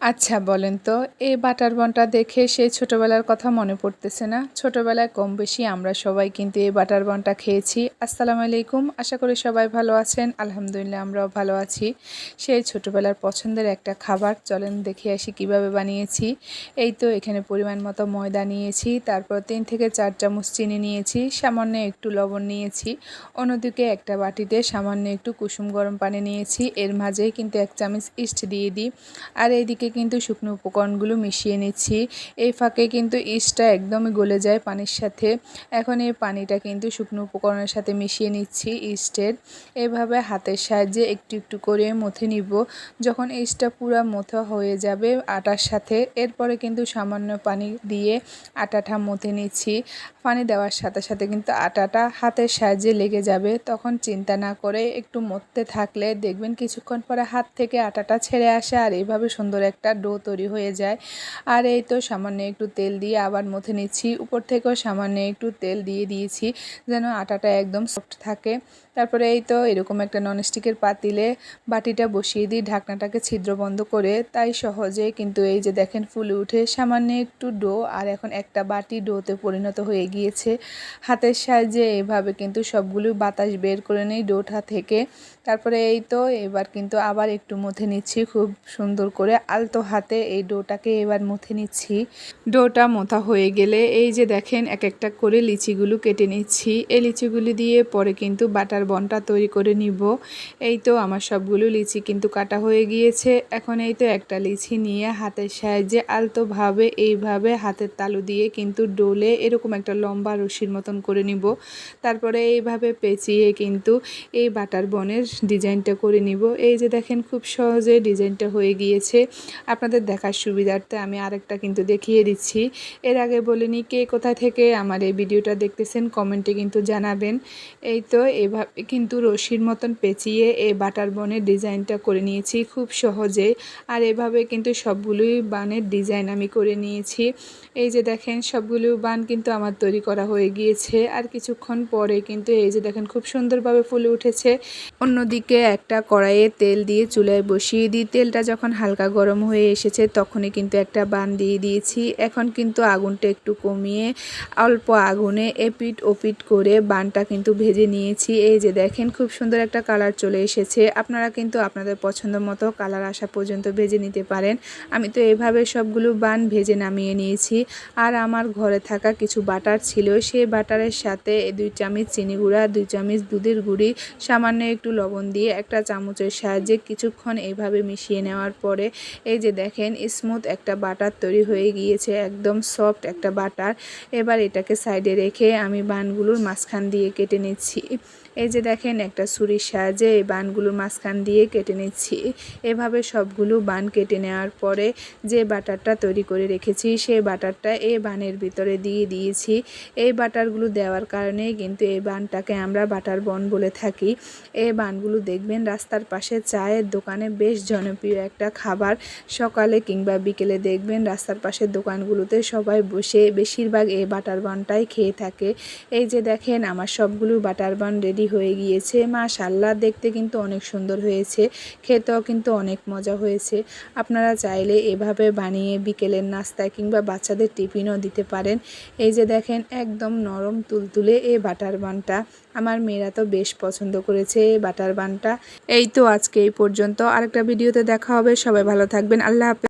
আচ্ছা বলেন তো, এই বাটার বনটা দেখে সেই ছোটোবেলার কথা মনে পড়তেছে না? ছোটোবেলায় কম বেশি আমরা সবাই কিন্তু এই বাটার বনটা খেয়েছি। আসসালামু আলাইকুম, আশা করি সবাই ভালো আছেন। আলহামদুলিল্লাহ, আমরাও ভালো আছি। সেই ছোটোবেলার পছন্দের একটা খাবার, চলেন দেখে আসি কীভাবে বানিয়েছি। এই তো, এখানে পরিমাণ মতো ময়দা নিয়েছি, তারপর তিন থেকে চার চামচ চিনি নিয়েছি, সামান্য একটু লবণ নিয়েছি। অন্যদিকে একটা বাটিতে সামান্য একটু কুসুম গরম পানি নিয়েছি। এর মাঝে কিন্তু এক চামচ ইস্ট দিয়ে দিই। আর এইদিকে কিন্তু শুকনো উপকরণগুলো মিশিয়ে নিচ্ছি। এই ফাঁকে কিন্তু ইস্টটা একদমই গলে যায় পানির সাথে। এখন এই পানিটা কিন্তু শুকনো উপকরণের সাথে মিশিয়ে নিচ্ছি ইস্টের। এভাবে হাতের সাহায্যে একটু একটু করে মথে নিব। যখন ইস্টটা পুরো মথা হয়ে যাবে আটার সাথে, এরপরে কিন্তু সামান্য পানি দিয়ে আটাটা মথে নিচ্ছি। পানি দেওয়ার সাথে সাথে কিন্তু আটাটা হাতের সাহায্যে লেগে যাবে। তখন চিন্তা না করে একটু মরতে থাকলে দেখবেন কিছুক্ষণ পরে হাত থেকে আটাটা ছেড়ে আসে আর এইভাবে সুন্দর একটা ডো তৈরি হয়ে যায়। আর এই তো সামান্য একটু তেল দিয়ে আবার মথে নিচ্ছি। উপর থেকেও সামান্য একটু তেল দিয়ে দিয়েছি যেন আটাটা একদম সফট থাকে। তারপরে এই তো এরকম একটা ননস্টিকের পাতিলে বাটিটা বসিয়ে দিই, ঢাকনাটাকে ছিদ্র বন্ধ করে। তাই সহজে কিন্তু এই যে দেখেন ফুলে উঠে সামান্য একটু ডো আর এখন একটা বাটি ডোতে পরিণত হয়ে গিয়েছে। হাতের সাহায্যে এভাবে কিন্তু সবগুলো বাতাস বের করে নেই ডোটা থেকে। তারপরে এই তো এবার কিন্তু আবার একটু মথে নিচ্ছি খুব সুন্দর করে। আলতো হাতে এই ডোটাকে এবার মথে নিচ্ছি। ডোটা মোথা হয়ে গেলে এই যে দেখেন এক একটা করে লিচিগুলো কেটে নিচ্ছি। এই লিচিগুলি দিয়ে পরে কিন্তু বাটার বনটা তৈরি করে নিব। এই তো আমার সবগুলো লিচি কিন্তু কাটা হয়ে গিয়েছে। এখন এই তো একটা লিচি নিয়ে হাতের সাহায্যে আলতোভাবে এইভাবে হাতের তালু দিয়ে কিন্তু ডোলে এরকম একটা লম্বা রশির মতন করে নিব। তারপরে এইভাবে পেঁচিয়ে কিন্তু এই বাটার বনের ডিজাইনটা করে নিব। এই যে দেখেন খুব সহজে ডিজাইনটা হয়ে গিয়েছে। আপনাদের দেখার সুবিধার্থে আমি আরেকটা কিন্তু দেখিয়ে দিচ্ছি। এর আগে বলিনি কে কোথা থেকে আমার এই ভিডিওটা দেখতেছেন, কমেন্টে কিন্তু জানাবেন। এই তো এভাবে কিন্তু রশির মতন পেঁচিয়ে এই বাটার বনের ডিজাইনটা করে নিয়েছি খুব সহজে। আর এভাবে কিন্তু সবগুলোই বানের ডিজাইন আমি করে নিয়েছি। এই যে দেখেন সবগুলো বান কিন্তু আমার তৈরি করা হয়ে গিয়েছে। আর কিছুক্ষণ পরে কিন্তু এই যে দেখেন খুব সুন্দরভাবে ফুলে উঠেছে। অন্যদিকে একটা কড়াইয়ে তেল দিয়ে চুলায় বসিয়ে দিই। তেলটা যখন হালকা গরম হয়ে এসেছে, তখনই কিন্তু একটা বান দিয়ে দিয়েছি। এখন কিন্তু আগুনটা একটু কমিয়ে, অল্প আগুনে এপিট ওপিট করে বানটা কিন্তু ভেজে নিয়েছি। এই যে দেখেন, খুব সুন্দর একটা কালার চলে এসেছে। আপনারা কিন্তু আপনাদের পছন্দ মতো কালার আসা পর্যন্ত ভেজে নিতে পারেন। আমি তো এভাবে সবগুলো বান ভেজে নামিয়ে নিয়েছি। আর আমার ঘরে থাকা কিছু বাটার ছিল, সেই বাটারের সাথে দুই চামচ চিনি গুঁড়া, দুই চামচ দুধের গুঁড়ি, সামান্য একটু লবণ দিয়ে একটা চামচের সাহায্যে কিছুক্ষণ এইভাবে মিশিয়ে নেওয়ার পরে এই যে দেখেন স্মুথ একটা বাটার তৈরি হয়ে গিয়েছে, একদম সফট একটা বাটার। এবার এটাকে সাইডে রেখে আমি বানগুলোর মাঝখান দিয়ে কেটে নিচ্ছি। এই যে দেখেন, একটা ছুরির সাহায্যে এই বানগুলোর মাঝখান দিয়ে কেটে নিচ্ছি। এভাবে সবগুলো বান কেটে নেওয়ার পরে যে বাটারটা তৈরি করে রেখেছি সেই বাটারটা এই বানের ভিতরে দিয়ে দিয়েছি। এই বাটারগুলো দেওয়ার কারণে কিন্তু এই বানটাকে আমরা বাটার বন বলে থাকি। এই বানগুলো দেখবেন রাস্তার পাশে চায়ের দোকানে বেশ জনপ্রিয় একটা খাবার। সকালে কিংবা বিকেলে দেখবেন রাস্তার পাশের দোকানগুলোতে সবাই বসে বেশিরভাগ এই বাটার বানটাই খেয়ে থাকে। এই যে দেখেন, আমার সবগুলো বাটার বান রেডি হয়ে গিয়েছে। মা মাশাল্লাহ দেখতে কিন্তু অনেক সুন্দর হয়েছে। খেতেও কিন্তু অনেক মজা হয়েছে। আপনারা চাইলে এভাবে বানিয়ে বিকেলের নাস্তায় কিংবা বাচ্চাদের টিফিনও দিতে পারেন। এই যে দেখেন, একদম নরম তুলতুলে এই বাটার বানটা। আমার মেয়েরা তো বেশ পছন্দ করেছে বাটার বানটা। এই তো আজকে এই পর্যন্ত। আরেকটা ভিডিওতে দেখা হবে। সবাই ভালো থাকবেন। আল্লাহ হাফেজ।